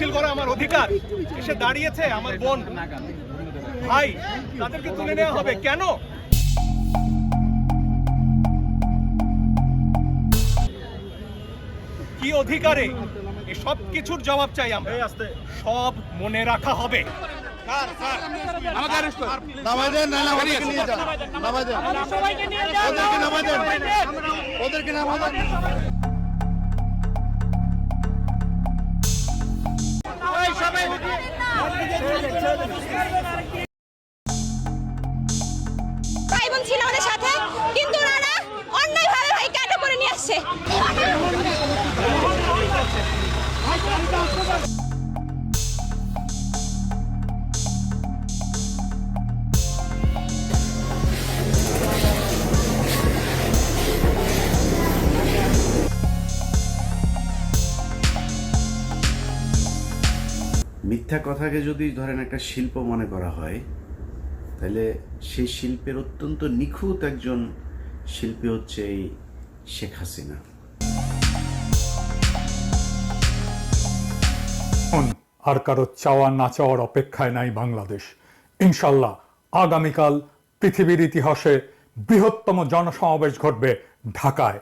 মিছিল করা আমার অধিকার। এসে দাঁড়িয়েছে আমার বোন। ভাই তাদেরকে তুলে নেওয়া হবে। কেন? কি অধিকারে? সব কিছুর জবাব চাই আমরা। সব মনে রাখা হবে। ওদেরকে নিয়ে ভাই বোন ছিল আমাদের সাথে কিন্তু ওনারা অন্যায়ভাবে ভাই কাটা করে নিয়ে আসছে। মিথ্যা কথাকে যদি ধরেন একটা শিল্প মনে করা হয়, তাহলে সেই শিল্পের অত্যন্ত নিখুঁত একজন শিল্পী হচ্ছে এই শেখ হাসিনা। আর কারও চাওয়া না চাওয়ার অপেক্ষায় নাই বাংলাদেশ। ইনশাল্লাহ আগামীকাল পৃথিবীর ইতিহাসে বৃহত্তম জনসমাবেশ ঘটবে ঢাকায়।